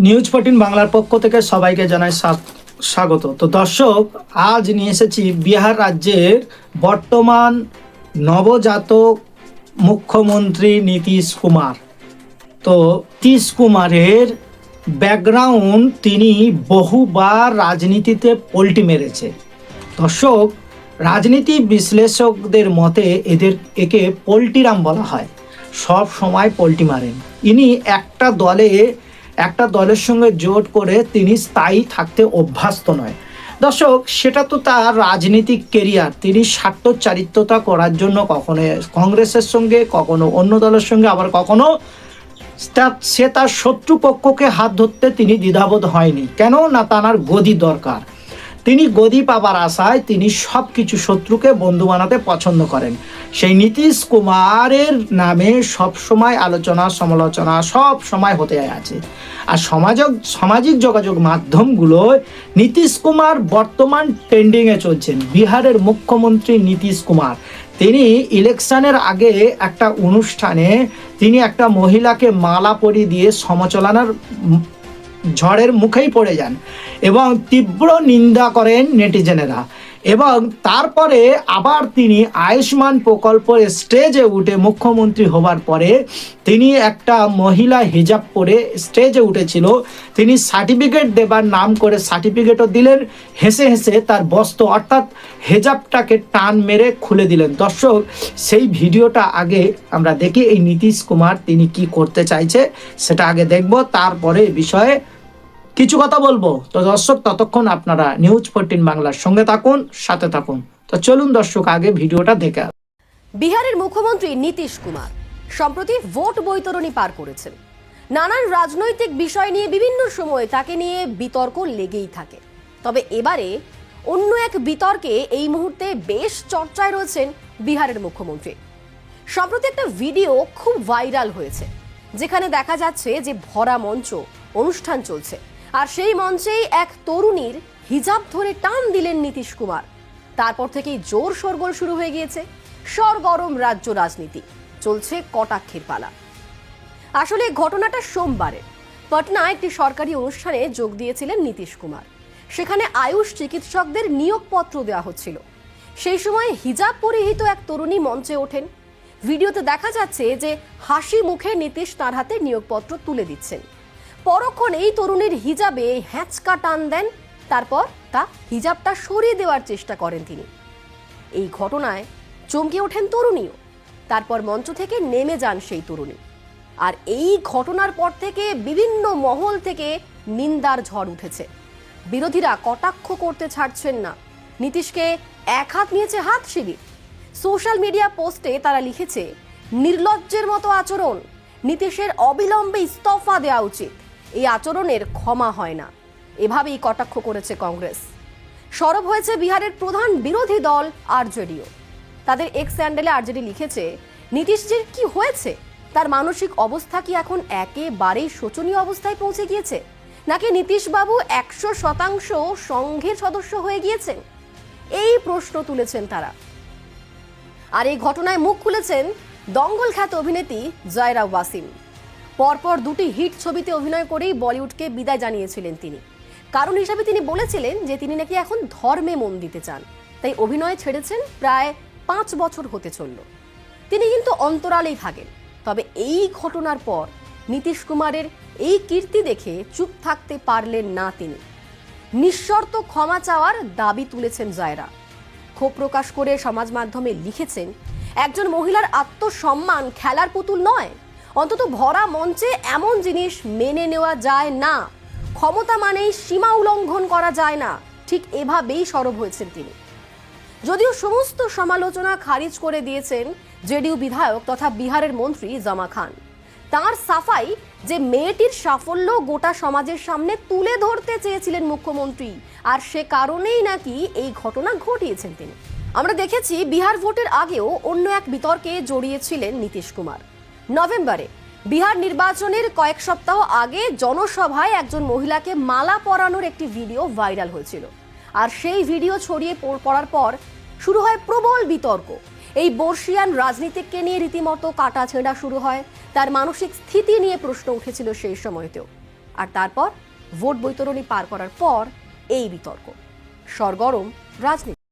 News fourteen বাংলার পক্ষ থেকে সবাইকে জানাই স্বা- স্বাগত। তো দর্শক, আজ নিয়ে এসেছি বিহার রাজ্যের বর্তমান নবজাতক মুখ্যমন্ত্রী নীতিশ কুমার। তো নীতিশ কুমারের ব্যাকগ্রাউন্ড তিনি বহুবার রাজনীতিতে পল্টি মেরেছে। দর্শক, রাজনীতি বিশ্লেষকদের মতে এদের, একে পোল্টিরাম বলা হয়। সব সময় পোল্টি মারেন। ইনি একটা দলে একটা দলের সঙ্গে জোট করে তিনি স্থায়ী থাকতে অভ্যস্ত নয়। দর্শক, সেটা তো তার রাজনৈতিক কেরিয়ার তিনি স্বার্থ চারিত্রতা করার জন্য কখনো কংগ্রেসের সঙ্গে, কখনো অন্য দলের সঙ্গে, আবার কখনো সে তার শত্রুপক্ষকে হাত ধরতে তিনি দ্বিধাবোধ হয়নি। কেন? না তার গদি দরকার। তিনি গদি পাবার আশায় তিনি সব কিছু শত্রুকে বন্ধু বানাতে পছন্দ করেন। সেই নীতিশ কুমারের নামে সব সময় আলোচনা, সমালোচনা সব সময় হতে আছে। আর সমাজক, সামাজিক যোগাযোগ মাধ্যমগুলোয় নীতিশ কুমার বর্তমান ট্রেন্ডিংয়ে চলছেন। বিহারের মুখ্যমন্ত্রী নীতিশ কুমার, তিনি ইলেকশনের আগে একটা অনুষ্ঠানে তিনি একটা মহিলাকে মালা পরিয়ে দিয়ে সমালোচনার ঝড়ের মুখেই পড়ে যান এবং তীব্র নিন্দা করেন নেটিজেনেরা এবং তারপরে আবার তিনি আয়ুষ্মান প্রকল্পের স্টেজে উঠে মুখ্যমন্ত্রী হবার পরে তিনি একটা মহিলা হিজাব পরে স্টেজে উঠেছিল। তিনি সার্টিফিকেট দেবার নাম করে সার্টিফিকেটও দিলেন, হেসে হেসে তার বস্ত্র অর্থাৎ হেজাবটাকে টান মেরে খুলে দিলেন। দর্শক, সেই ভিডিওটা আগে আমরা দেখি এই নীতিশ কুমার তিনি কি করতে চাইছে, সেটা আগে দেখব, তারপরে বিষয়ে কিছু কথা বলব। তো দর্শক, ততক্ষণ আপনারা নিউজ ফোরটিন বাংলার সঙ্গে থাকুন, সাথে থাকুন। তো চলুন দর্শক, আগে ভিডিওটা দেখে বিহারের মুখ্যমন্ত্রী নীতিশ কুমার সম্প্রতি ভোট বৈতরণী পার করেছেন। নানান রাজনৈতিক বিষয় নিয়ে বিভিন্ন সময় তাকে নিয়ে বিতর্ক লেগেই থাকে। তবে এবারে অন্য এক বিতর্কে এই মুহূর্তে বেশ চর্চায় রয়েছেন বিহারের মুখ্যমন্ত্রী। সম্প্রতি একটা ভিডিও খুব ভাইরাল হয়েছে, যেখানে দেখা যাচ্ছে যে ভরা মঞ্চ অনুষ্ঠান চলছে। আর সেই মঞ্চেই এক তরুণীর হিজাব ধরে টান দিলেন নীতিশ কুমার। তারপর থেকেই জোর শোরগোল শুরু হয়ে গিয়েছে। সরগরম রাজ্য রাজনীতি। চলছে কটাক্ষের পালা। আসলে ঘটনাটা সোমবারে। পাটনা একটি সরকারি অনুষ্ঠানে যোগ দিয়েছিলেন নীতিশ কুমার। সেখানে আয়ুষ চিকিৎসকদের নিয়োগপত্র দেওয়া হচ্ছিল। সেই সময় হিজাব পরিহিত এক তরুণী মঞ্চে ওঠেন। ভিডিওতে দেখা যাচ্ছে যে হাসি মুখে নীতিশ তার হাতে নিয়োগপত্র তুলে দিচ্ছেন। পরক্ষণ এই তরুণীর হিজাবে হ্যাঁচকা টান দেন, তারপর তা হিজাবটা সরিয়ে দেওয়ার চেষ্টা করেন তিনি। এই ঘটনায় চমকে ওঠেন তরুণীও। তারপর মঞ্চ থেকে নেমে যান সেই তরুণী। আর এই ঘটনার পর থেকে বিভিন্ন মহল থেকে নিন্দার ঝড় উঠেছে। বিরোধীরা কটাক্ষ করতে ছাড়ছেন না। নীতিশকে এক হাত নিয়েছে হাত শিবির। সোশ্যাল মিডিয়া পোস্টে তারা লিখেছে, নির্লজ্জের মতো আচরণ। নীতিশের অবিলম্বে ইস্তফা দেওয়া উচিত। এই আচরণের ক্ষমা হয় না। এভাবেই কটাক্ষ করেছে কংগ্রেস। সরব হয়েছে বিহারের প্রধান বিরোধী দল আরজেডিও। তাদের এক্স স্যান্ডেলে আরজেডি লিখেছে, নীতিশজির কি হয়েছে? তার মানসিক অবস্থা কি এখন একেবারেই শোচনীয় অবস্থায় পৌঁছে গিয়েছে? নাকি নীতিশবাবু একশো শতাংশ সংঘের সদস্য হয়ে গিয়েছেন? এই প্রশ্ন তুলেছেন তারা। আর এই ঘটনায় মুখ খুলেছেন দঙ্গল খ্যাত অভিনেত্রী জয়রা ওয়াসিম। পরপর দুটি হিট ছবিতে অভিনয় করেই বলিউডকে বিদায় জানিয়েছিলেন তিনি। কারণ হিসাবে তিনি বলেছিলেন যে তিনি নাকি এখন ধর্মে মন দিতে চান। তাই অভিনয় ছেড়েছেন প্রায় পাঁচ বছর হতে চলল। তিনি কিন্তু অন্তরালেই থাকেন। তবে এই ঘটনার পর নীতিশ কুমারের এই কীর্তি দেখে চুপ থাকতে পারলেন না তিনি। নিঃশর্ত ক্ষমা চাওয়ার দাবি তুলেছেন জায়রা। ক্ষোভ প্রকাশ করে সমাজ মাধ্যমে লিখেছেন, একজন মহিলার আত্মসম্মান খেলার পুতুল নয় অন্তত ভরা মঞ্চে এমন জিনিস মেনে নেওয়া যায় না। ক্ষমতা মানেই সীমা উল্লঙ্ঘন করা যায় না। ঠিক এভাবেই সরব হয়েছেন তিনি। যদিও সমস্ত সমালোচনা খারিজ করে দিয়েছেন জেডিউ বিধায়ক তথা বিহারের মন্ত্রী জামা খান। তার সাফাই যে মেয়েটির সাফল্য গোটা সমাজের সামনে তুলে ধরতে চেয়েছিলেন মুখ্যমন্ত্রী, আর সে কারণেই নাকি এই ঘটনা ঘটিয়েছেন তিনি। আমরা দেখেছি বিহার ভোটের আগেও অন্য এক বিতর্কে জড়িয়েছিলেন নীতিশ কুমার। নভেম্বরে। বিহার নির্বাচনের কয়েক সপ্তাহ আগে জনসভায় একজন মহিলাকে মালা পরানোর একটি ভিডিও ভাইরাল হয়েছিল। আর সেই ভিডিও ছড়িয়ে পড়ার পর শুরু হয় প্রবল বিতর্ক। এই বর্ষিয়ান রাজনীতিককে নিয়ে রীতিমতো কাটা ছেঁড়া শুরু হয়। তার মানসিক স্থিতি নিয়ে প্রশ্ন উঠেছিল সেই সময়তেও। আর তারপর ভোট বৈতরণী পার করার পর এই বিতর্ক। সরগরম রাজনীতি।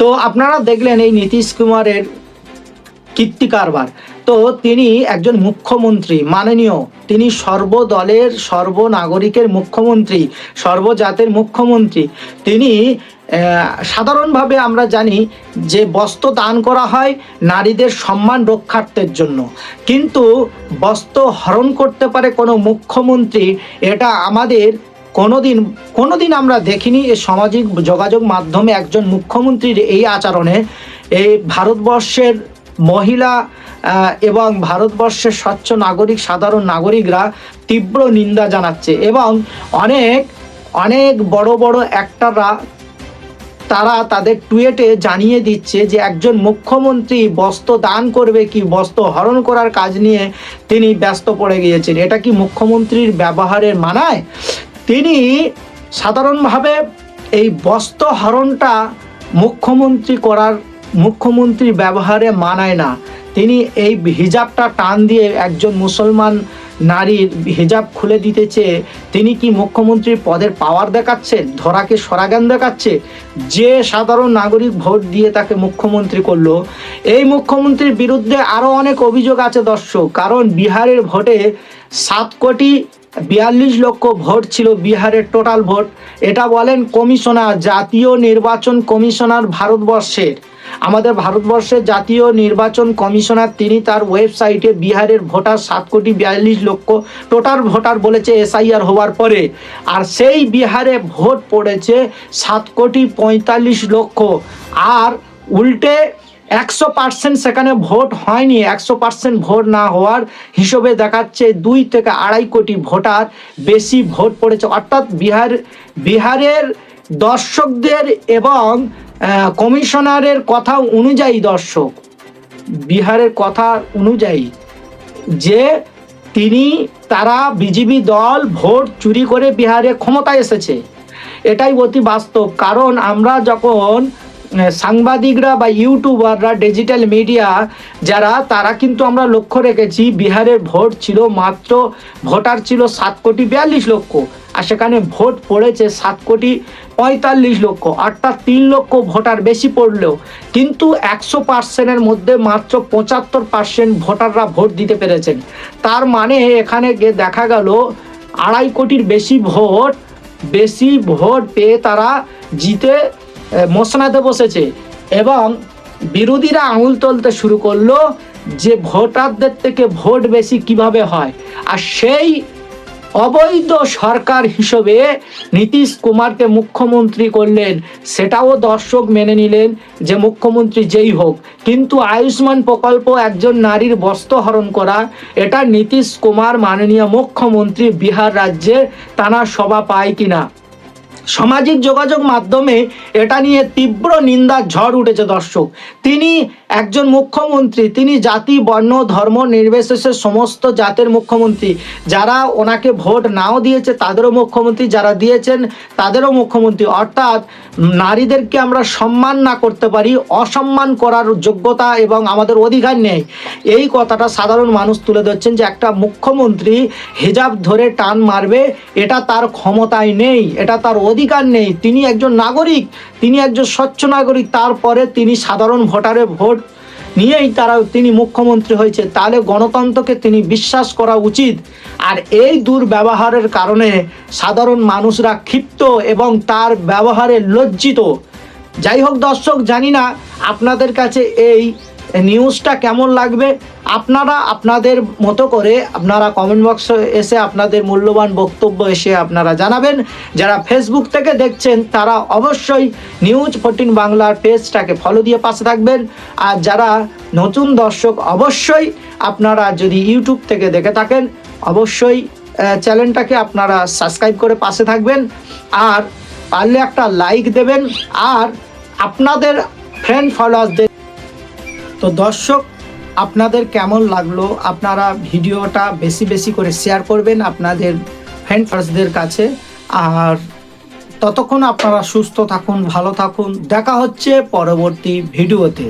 তো আপনারা দেখলেন এই নীতিশ কুমারের কীর্তি কারবার। তো তিনি একজন মুখ্যমন্ত্রী, মাননীয়। তিনি সর্বদলের সর্বনাগরিকের মুখ্যমন্ত্রী, সর্বজাতের মুখ্যমন্ত্রী। তিনি সাধারণভাবে আমরা জানি যে বস্ত্র দান করা হয় নারীদের সম্মান রক্ষার্থের জন্য। কিন্তু বস্ত্র হরণ করতে পারে কোনো মুখ্যমন্ত্রী, এটা আমাদের কোনোদিন কোনোদিন আমরা দেখিনি এই সামাজিক যোগাযোগ মাধ্যমে একজন মুখ্যমন্ত্রীর এই আচরণে। এই ভারতবর্ষের মহিলা এবং ভারতবর্ষের স্বচ্ছ নাগরিক, সাধারণ নাগরিকরা তীব্র নিন্দা জানাচ্ছে এবং অনেক অনেক বড় বড় অ্যাক্টররা তারা তাদের টুয়েটে জানিয়ে দিচ্ছে যে একজন মুখ্যমন্ত্রী বস্ত্র দান করবে কি বস্ত্র হরণ করার কাজ নিয়ে তিনি ব্যস্ত পড়ে গিয়েছেন। এটা কি মুখ্যমন্ত্রীর ব্যবহারের মানায়? তিনি সাধারণভাবে এই বস্ত্র হরণটা মুখ্যমন্ত্রী করার মুখ্যমন্ত্রী ব্যবহারে মানায় না। তিনি এই হিজাবটা টান দিয়ে একজন মুসলমান নারীর হিজাব খুলে দিতে চেয়ে তিনি কি মুখ্যমন্ত্রীর পদের পাওয়ার দেখাচ্ছে, ধরাকে সরাগান দেখাচ্ছে? যে সাধারণ নাগরিক ভোট দিয়ে তাকে মুখ্যমন্ত্রী করল, এই মুখ্যমন্ত্রীর বিরুদ্ধে আরও অনেক অভিযোগ আছে দর্শক। কারণ বিহারের ভোটে সাত কোটি বিয়াল্লিশ লক্ষ ভোট ছিল বিহারের টোটাল ভোট। এটা বলেন কমিশনার, জাতীয় নির্বাচন কমিশনার ভারতবর্ষের। আমাদের ভারতবর্ষের জাতীয় নির্বাচন কমিশনার তিনি তার ওয়েবসাইটে বিহারের ভোটার সাত কোটি বিয়াল্লিশ লক্ষ টোটাল ভোটার বলেছে এসআইআর হওয়ার পরে। আর সেই বিহারে ভোট পড়েছে সাত কোটি পঁয়তাল্লিশ লক্ষ। আর উল্টে একশো পার্সেন্ট সেখানে ভোট হয়নি, একশো পার্সেন্ট ভোট না হওয়ার হিসেবে দেখাচ্ছে দুই থেকে আড়াই কোটি ভোটার বেশি ভোট পড়েছে। অর্থাৎ বিহার, বিহারের দর্শকদের এবং কমিশনারের কথা অনুযায়ী দর্শক, বিহারের কথা অনুযায়ী, যে তিনি, তারা বিজেপি দল ভোট চুরি করে বিহারে ক্ষমতায় এসেছে। এটাই অতি বাস্তব। কারণ আমরা যখন সাংবাদিকরা বা ইউটিউবাররা ডিজিটাল মিডিয়া যারা, তারা কিন্তু আমরা লক্ষ্য রেখেছি, বিহারের ভোট ছিল মাত্র, ভোটার ছিল সাত কোটি বিয়াল্লিশ লক্ষ, আর সেখানে ভোট পড়েছে সাত কোটি পঁয়তাল্লিশ লক্ষ, অর্থাৎ তিন লক্ষ ভোটার বেশি পড়লেও, কিন্তু একশো পার্সেন্টের মধ্যে মাত্র পঁচাত্তর পার্সেন্ট ভোটাররা ভোট দিতে পেরেছেন। তার মানে এখানে গিয়ে দেখা গেল, আড়াই কোটির বেশি ভোট বেশি ভোট পেয়ে তারা জিতে মসনাদে বসেছে। এবং বিরোধীরা আঙুল তুলতে শুরু করল যে ভোটারদের থেকে ভোট বেশি কীভাবে হয়। আর সেই অবৈধ সরকার হিসেবে নীতিশ কুমারকে মুখ্যমন্ত্রী করলেন, সেটাও দর্শক মেনে নিলেন যে মুখ্যমন্ত্রী যেই হোক। কিন্তু আয়ুষ্মান প্রকল্প একজন নারীর বস্ত্র হরণ করা, এটা নীতিশ কুমার মাননীয় মুখ্যমন্ত্রী বিহার রাজ্যে তানা সভা পায় কিনা? সামাজিক যোগাযোগ মাধ্যমে এটা নিয়ে তীব্র নিন্দার ঝড় উঠেছে দর্শক। তিনি একজন মুখ্যমন্ত্রী, তিনি জাতি, বর্ণ, ধর্ম, নির্বিশেষে সমস্ত জাতের মুখ্যমন্ত্রী। যারা ওনাকে ভোট নাও দিয়েছে, তাদেরও মুখ্যমন্ত্রী, যারা দিয়েছেন, তাদেরও মুখ্যমন্ত্রী। অর্থাৎ নারীদেরকে আমরা সম্মান না করতে পারি, অসম্মান করার যোগ্যতা এবং আমাদের অধিকার নেই। এই কথাটা সাধারণ মানুষ তুলে ধরছেন যে একটা মুখ্যমন্ত্রী হেজাব ধরে টান মারবে, এটা তার ক্ষমতায় নেই, এটা তার অধিকার নেই। তিনি একজন নাগরিক, তিনি একজন স্বচ্ছ নাগরিক, তারপরে তিনি সাধারণ ভোটারে ভোট নিয়েই তারা তিনি মুখ্যমন্ত্রী হয়েছে, তাহলে গণতন্ত্রকে তিনি বিশ্বাস করা উচিত। আর এই দুর্ব্যবহারের কারণে সাধারণ মানুষরা ক্ষিপ্ত এবং তার ব্যবহারে লজ্জিত। যাই হোক দর্শক, জানি না আপনাদের কাছে এই নিউজটা কেমন লাগবে? আপনারা আপনাদের মতো করে আপনারা কমেন্ট বক্সে এসে আপনাদের মূল্যবান বক্তব্য এসে আপনারা জানাবেন। যারা ফেসবুক থেকে দেখছেন, তারা অবশ্যই নিউজ ফোরটিন বাংলার পেজটাকে ফলো দিয়ে পাশে থাকবেন। আর যারা নতুন দর্শক, অবশ্যই আপনারা যদি ইউটিউব থেকে দেখে থাকেন, অবশ্যই চ্যানেলটাকে আপনারা সাবস্ক্রাইব করে পাশে থাকবেন। আর পারলে একটা লাইক দেবেন। আর আপনাদের ফ্রেন্ড ফলোয়ার্সদের তো দর্শক, আপনাদের কেমন লাগল? আপনারা ভিডিওটা বেশি বেশি করে শেয়ার করবেন আপনাদের ফ্রেন্ড কাছে। আর ততক্ষণ আপনারা সুস্থ থাকুন, ভালো থাকুন। দেখা হচ্ছে পরবর্তী ভিডিওতে।